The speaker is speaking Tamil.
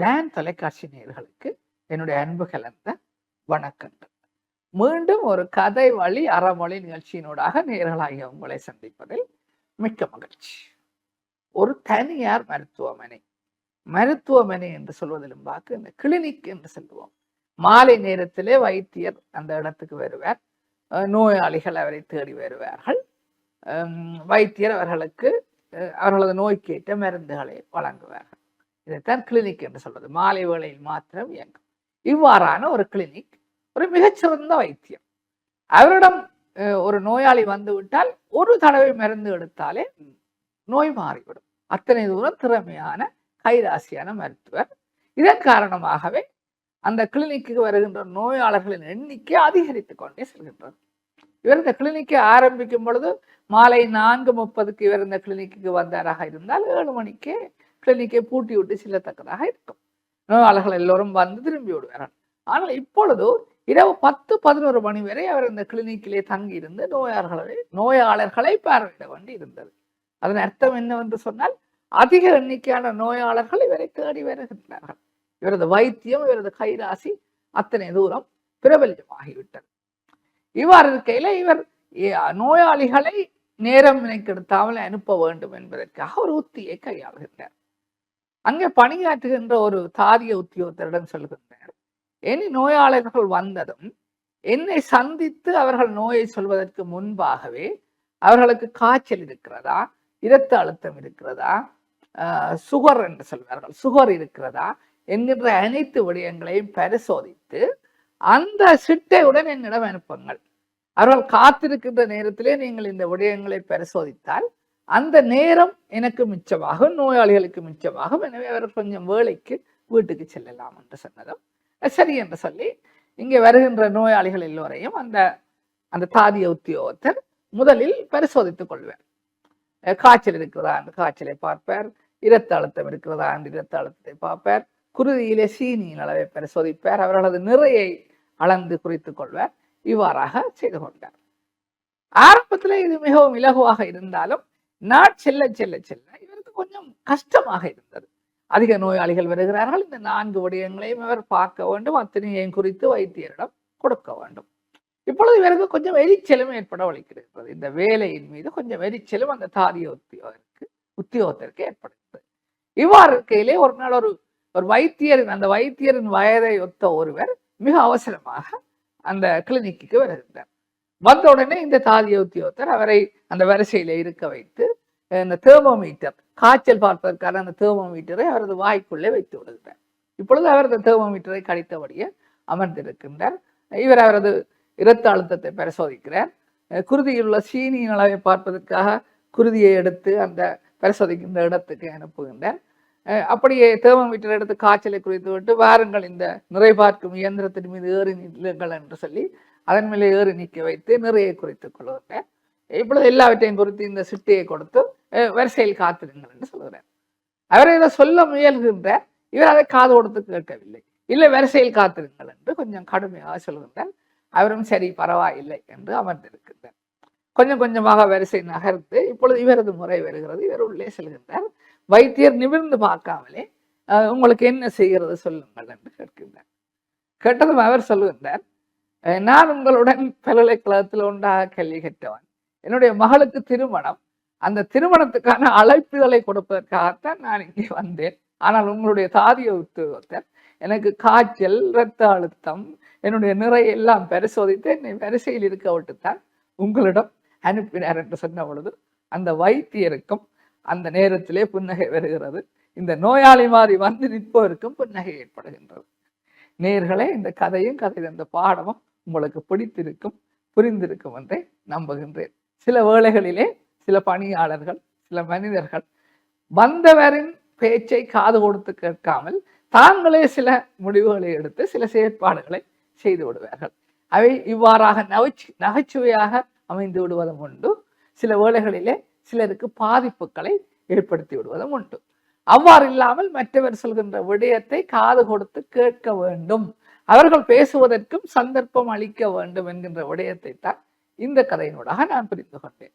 டேன் தொலைக்காட்சி நேர்களுக்கு என்னுடைய அன்பு கலந்த வணக்கங்கள். மீண்டும் ஒரு கதை வழி அறமொழி நிகழ்ச்சியினூடாக நேர்களாகிய உங்களை சந்திப்பதில் மிக்க மகிழ்ச்சி. ஒரு தனியார் மருத்துவமனை. மருத்துவமனை என்று சொல்வதிலும் பார்க்க இந்த கிளினிக் என்று சொல்லுவோம். மாலை நேரத்திலே வைத்தியர் அந்த இடத்துக்கு வருவார். நோயாளிகள் அவரை தேடி வருவார்கள். வைத்தியர் அவர்களுக்கு அவர்களது நோய்க்கேற்ற மருந்துகளை வழங்குவார்கள். இதைத்தான் கிளினிக் என்று சொல்வது. மாலை வேளையில் மாத்திரம் இயங்கும். இவ்வாறான ஒரு கிளினிக் ஒரு மிகச்சிறந்த வைத்தியம். அவரிடம் ஒரு நோயாளி வந்துவிட்டால் ஒரு தடவை மருந்து எடுத்தாலே நோய் மாறிவிடும். அத்தனை தூரம் திறமையான கைராசியான மருத்துவர். இதன் காரணமாகவே அந்த கிளினிக்கு வருகின்ற நோயாளர்களின் எண்ணிக்கை அதிகரித்து கொண்டே செல்கின்றது. இவர் இந்த கிளினிக்கை ஆரம்பிக்கும் பொழுது மாலை நான்கு முப்பதுக்கு இவர் இந்த கிளினிக்கு வந்தாராக இருந்தால் ஏழு மணிக்கே கிளினிக்கை பூட்டி விட்டு செல்லத்தக்கதாக இருக்கும். நோயாளர்கள் எல்லோரும் வந்து திரும்பி விடுவார்கள் ஆனால் இப்பொழுது இரவு பத்து பதினோரு மணி வரை அவர் இந்த கிளினிக்கிலே தங்கியிருந்து நோயாளர்களை நோயாளர்களை பார்வையிட வேண்டி இருந்தது. அதன் அர்த்தம் என்னவென்று சொன்னால் அதிக எண்ணிக்கையான நோயாளர்கள் இவரை தேடி வருகின்றார்கள். இவரது வைத்தியம் இவரது கைராசி அத்தனை தூரம் பிரபல்யமாகிவிட்டது இவ்வாறு இருக்கையில இவர் நோயாளிகளை நேரம் நினைக்கெடுத்தாமல் அனுப்ப வேண்டும் என்பதற்காக ஒரு உத்தியை கையாளுகின்றார். அங்கே பணியாற்றுகின்ற ஒரு தாரிய உத்தியோகத்தரிடம் சொல்கின்றார் இனி நோயாளர்கள் வந்ததும் என்னை சந்தித்து அவர்கள் நோயை சொல்வதற்கு முன்பாகவே அவர்களுக்கு காய்ச்சல் இருக்கிறதா இரத்த அழுத்தம் இருக்கிறதா ஆஹ் சுகர் என்று சொல்வார்கள். சுகர் இருக்கிறதா என்கின்ற அனைத்து விடயங்களையும் பரிசோதித்து அந்த சிட்டையுடன் என்னிடம் அனுப்புங்கள். அவர்கள் காத்திருக்கின்ற நேரத்திலே நீங்கள் இந்த விடயங்களை பரிசோதித்தால் அந்த நேரம் எனக்கு மிச்சமாகும் நோயாளிகளுக்கு மிச்சமாகும். எனவே அவர் கொஞ்சம் வேலைக்கு வீட்டுக்கு செல்லலாம் என்று சொன்னதும் சரி என்று சொல்லி இங்கே வருகின்ற நோயாளிகள் எல்லோரையும் அந்த அந்த தாதிய உத்தியோகத்தர் முதலில் பரிசோதித்துக் கொள்வார். காய்ச்சல் இருக்கிறதா என்று காய்ச்சலை பார்ப்பார் இரத்த அழுத்தம் இருக்கிறதா என்று இரத்த அழுத்தத்தை பார்ப்பார் குருதியிலே சீனியின் அளவை பரிசோதிப்பார் அவர்களது நிறையை அளந்து குறித்துக் கொள்வார் இவ்வாறாக செய்து கொண்டார். ஆரம்பத்தில் இது மிகவும் இலகுவாக இருந்தாலும் நாட் செல்ல செல்ல செல்ல இவருக்கு கொஞ்சம் கஷ்டமாக இருந்தது. அதிக நோயாளிகள் வருகிறார்கள். இந்த நான்கு விடயங்களையும் இவர் பார்க்க வேண்டும். அத்தனையையும் குறித்து வைத்தியரிடம் கொடுக்க வேண்டும். இப்பொழுது இவருக்கு கொஞ்சம் எரிச்சலும் ஏற்பட வலிக்கிறது இந்த வேலையின் மீது கொஞ்சம் எரிச்சலும் அந்த தாரிய உத்தியோகத்திற்கு உத்தியோகத்திற்கு ஏற்படுகிறது. இவ்வாறு இருக்கையிலே ஒரு நாள் ஒரு ஒரு வைத்தியரின் அந்த வைத்தியரின் வயதை ஒத்த ஒருவர் மிக அவசரமாக அந்த கிளினிக்கு வருகின்றார். வந்த உடனே இந்த தாதிய உத்தியோகத்தர் அவரை அந்த வரிசையில இருக்க வைத்து இந்த தேர்மோமீட்டர் காய்ச்சல் பார்ப்பதற்கான அந்த தேர்மோமீட்டரை அவரது வாய்க்குள்ளே வைத்து விடுகிறார். இப்பொழுது அவர் அந்த தேர்மோமீட்டரை கடித்தபடியே அமர்ந்திருக்கின்றார். இவர் அவரது இரத்த அழுத்தத்தை பரிசோதிக்கிறார். குருதியில் உள்ள சீனியின் அளவை பார்ப்பதற்காக குருதியை எடுத்து அந்த பரிசோதிக்கின்ற இடத்துக்கு அனுப்புகின்றார். அப்படியே தேர்மோமீட்டர் எடுத்து காய்ச்சலை குறித்து விட்டு வாருங்கள் இந்த நிறை பார்க்கும் இயந்திரத்தின் மீது ஏறி நில்லுங்கள் என்று சொல்லி அதன் மேலே ஏறி நிற்க வைத்து நிறையை குறித்துக் கொள்கின்றார். இப்பொழுது எல்லாவற்றையும் குறித்து இந்த சிட்டையை கொடுத்து வரிசையில் காத்திருங்கள் என்று சொல்கிறார் அவர் இதை சொல்ல முயல்கின்றார் இவர் அதை காது கொடுத்து கேட்கவில்லை. இல்லை வரிசையில் காத்திருங்கள் என்று கொஞ்சம் கடுமையாக சொல்கின்றார் அவரும் சரி பரவாயில்லை என்று அமர்ந்திருக்கின்றார். கொஞ்சம் கொஞ்சமாக வரிசை நகர்த்து இப்பொழுது இவரது முறை வருகிறது. இவர் உள்ளே செல்கின்றார். வைத்தியர் நிமிர்ந்து பார்க்காமலே உங்களுக்கு என்ன செய்கிறது சொல்லுங்கள் என்று கேட்கின்றார். கேட்டதும் அவர் சொல்லுகின்றார் நான் உங்களுடன் பல்கலைக்கழகத்தில் ஒன்றாக கல்வி கற்றவன் என்னுடைய மகளுக்கு திருமணம் அந்த திருமணத்துக்கான அழைப்புகளை கொடுப்பதற்காகத்தான் நான் இங்கே வந்தேன். ஆனால் உங்களுடைய தாதிய உத்தியோகத்தர் எனக்கு காய்ச்சல் இரத்த அழுத்தம் என்னுடைய நிறை எல்லாம் பரிசோதித்து என்னை வரிசையில் இருக்க விட்டுத்தான் உங்களிடம் அனுப்பினார் என்று சொன்ன பொழுது அந்த வைத்தியருக்கும் அந்த நேரத்திலே புன்னகை வருகிறது. இந்த நோயாளி மாதிரி வந்து நிற்பவருக்கும் புன்னகை ஏற்படுகின்றது. நேர்களே இந்த கதையும் கதை இந்த பாடமும் உங்களுக்கு பிடித்திருக்கும் புரிந்திருக்கும் என்றே நம்புகின்றேன். சில வேளைகளிலே சில பணியாளர்கள் சில மனிதர்கள் வந்தவரின் பேச்சை காது கொடுத்து கேட்காமல் தாங்களே சில முடிவுகளை எடுத்து சில செயற்பாடுகளை செய்து விடுவார்கள். அவை இவ்வாறாக நகைச்சு நகைச்சுவையாக அமைந்து விடுவதும் உண்டு. சில வேளைகளிலே சிலருக்கு பாதிப்புகளை ஏற்படுத்தி விடுவதும் உண்டு. அவ்வாறு இல்லாமல் மற்றவர் சொல்கின்ற விடயத்தை காது கொடுத்து கேட்க வேண்டும். அவர்கள் பேசுவதற்கும் சந்தர்ப்பம் அளிக்க வேண்டும் என்கின்ற விடயத்தை தான் இந்த கதையினூடாக நான் புரிந்து கொண்டேன்.